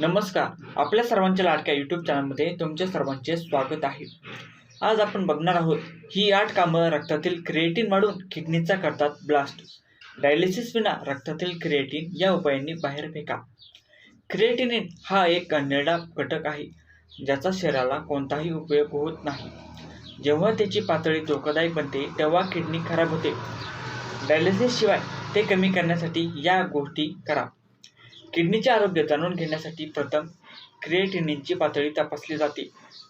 नमस्कार. आपल्या सर्वांच्या लाडक्या यूट्यूब चॅनलमध्ये तुमचे सर्वांचे स्वागत आहे. आज आपण बघणार आहोत ही आठ कामं रक्तातील क्रिएटिन वाढून किडनीचा करतात ब्लास्ट डायलिसिस विना रक्तातील क्रिएटिन या उपायांनी बाहेर फेका. क्रिएटिनिन हा एक निरडा घटक आहे ज्याचा शरीराला कोणताही उपयोग होत नाही. जेव्हा त्याची पातळी धोकादायक बनते तेव्हा किडनी खराब होते. डायलिसिसशिवाय ते कमी करण्यासाठी या गोष्टी करा. किडनीचे आरोग्य जाणून घेण्यासाठी प्रथम क्रिएटिनिनची पातळी तपासली जाते.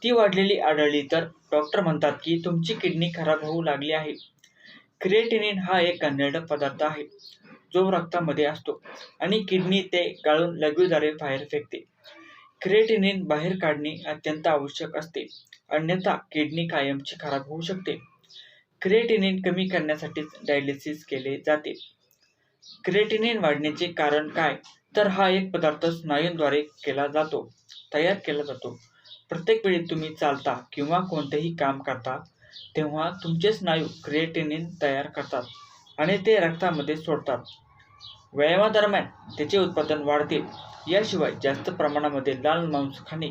ती वाढलेली आढळली तर डॉक्टर म्हणतात की तुमची किडनी खराब होऊ लागली आहे. क्रिएटिनिन हा एक घाणेरडा पदार्थ आहे जो रक्तामध्ये असतो आणि किडनी ते गाळून लघवीद्वारे बाहेर फेकते. क्रिएटिनिन बाहेर काढणे अत्यंत आवश्यक असते अन्यथा किडनी कायमची खराब होऊ शकते. क्रिएटिनिन कमी करण्यासाठीच डायलिसिस केले जाते. क्रिएटिनिन वाढण्याचे कारण काय? तर हा एक पदार्थ स्नायूंद्वारे केला जातो तयार केला जातो. प्रत्येक वेळी तुम्ही चालता किंवा कोणतेही काम करता तेव्हा तुमचे स्नायू क्रिएटिनिन तयार करतात आणि ते रक्तामध्ये सोडतात. व्यायामादरम्यान त्याचे उत्पादन वाढते याशिवाय जास्त प्रमाणामध्ये लाल मांस खाणे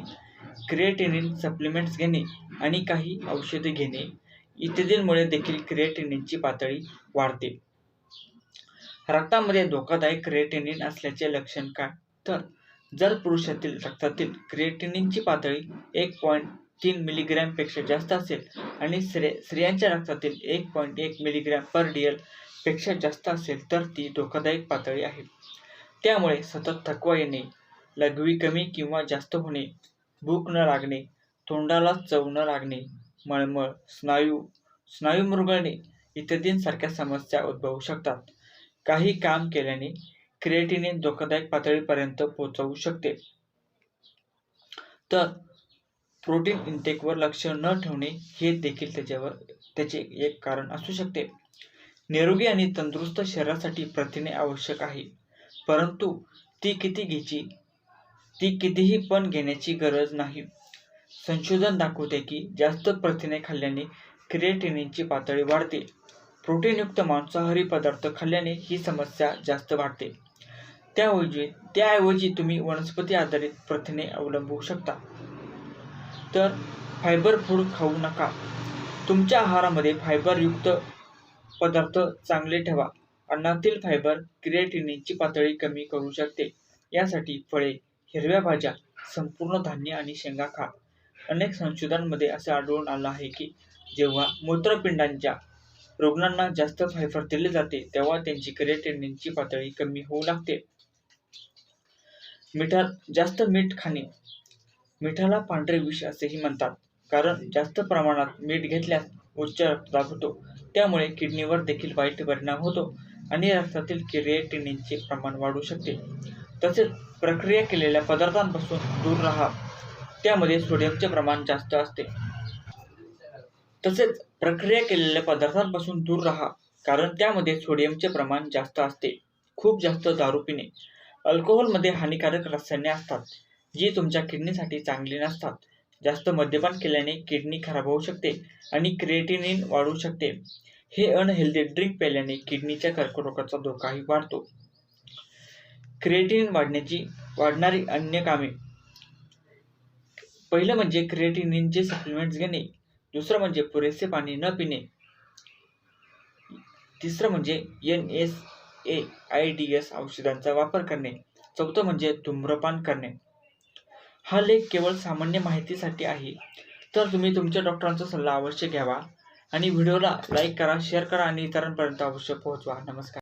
क्रिएटिनिन सप्लिमेंट्स घेणे आणि काही औषधे घेणे इत्यादींमुळे देखील क्रिएटिनिनची पातळी वाढते. रक्तामध्ये धोकादायक क्रिएटिनिन असल्याचे लक्षण काय? तर जर पुरुषातील रक्तातील क्रिएटिनिनची पातळी एक पॉईंट तीन मिलीग्रॅमपेक्षा जास्त असेल आणि स्त्रिय स्त्रियांच्या रक्तातील एक पॉईंट एक मिलीग्रॅम पर डी पेक्षा जास्त असेल तर ती धोकादायक पातळी आहे. त्यामुळे सतत थकवा येणे लघवी कमी किंवा जास्त होणे भूक न लागणे तोंडाला चव न लागणे मळमळ स्नायू स्नायू मृगळणे इत्यादींसारख्या समस्या उद्भवू शकतात. काही काम केल्याने क्रिएटिनिन धोकादायक पातळीपर्यंत पोहोचवू शकते. तर प्रोटीन इंटेकवर लक्ष न ठेवणे हे देखील त्याच्यावर त्याचे एक कारण असू शकते. निरोगी आणि तंदुरुस्त शरीरासाठी प्रथिने आवश्यक आहे परंतु ती किती घ्यायची? ती कितीही पण घेण्याची गरज नाही. संशोधन दाखवते की जास्त प्रथिने खाल्ल्याने क्रिएटिनिनची पातळी वाढते. प्रोटीनयुक्त मांसाहारी पदार्थ खाल्ल्याने ही समस्या जास्त वाढते. त्याऐवजी त्याऐवजी तुम्ही वनस्पती आधारित प्रथिने अवलंबू शकता. तर फायबर फूड खाऊ नका. तुमच्या आहारामध्ये फायबरयुक्त पदार्थ चांगले ठेवा. अन्नातील फायबर क्रिएटिनीची पातळी कमी करू शकते. यासाठी फळे हिरव्या भाज्या संपूर्ण धान्य आणि शेंगा खा. अनेक संशोधनांमध्ये असे आढळून आलं आहे की जेव्हा मूत्रपिंडांच्या रुग्णांना जास्त फायफर दिले जाते तेव्हा त्यांची क्रिएटिनिनची पातळी कमी होऊ लागते. मिठात जास्त मीठ खाणे. मिठाला पांढरे विष असेही म्हणतात कारण जास्त प्रमाणात मीठ घेतल्यास उच्च रक्तदाब होतो. त्यामुळे किडनीवर देखील वाईट परिणाम होतो आणि रक्तातील क्रिएटिनिनचे प्रमाण वाढू शकते. तसेच प्रक्रिया केलेल्या पदार्थांपासून दूर राहा. त्यामध्ये सोडियमचे प्रमाण जास्त असते. तसेच प्रक्रिया केलेल्या पदार्थांपासून दूर राहा कारण त्यामध्ये सोडियमचे प्रमाण जास्त असते. खूप जास्त दारू पिणे. अल्कोहोलमध्ये हानिकारक रसायने असतात जी तुमच्या किडनीसाठी चांगली नसतात. जास्त मद्यपान केल्याने किडनी खराब होऊ शकते आणि क्रिएटिनिन वाढू शकते. हे अनहेल्दी ड्रिंक प्यायल्याने किडनीच्या कर्करोगाचा धोकाही वाढतो. क्रिएटिनिन वाढण्याची वाढणारी अन्य कामे. पहिलं म्हणजे क्रिएटिनिनचे सप्लिमेंट्स घेणे. दुसरं म्हणजे पुरेसे पाणी न पिणे. तिसरं म्हणजे N S A I D S औषधांचा वापर करणे. चौथं म्हणजे धूम्रपान करणे. हा लेख केवळ सामान्य माहितीसाठी आहे. तर तुम्ही तुमच्या डॉक्टरांचा सल्ला अवश्य घ्यावा आणि व्हिडिओला लाईक करा शेअर करा आणि इतरांपर्यंत अवश्य पोहोचवा. नमस्कार.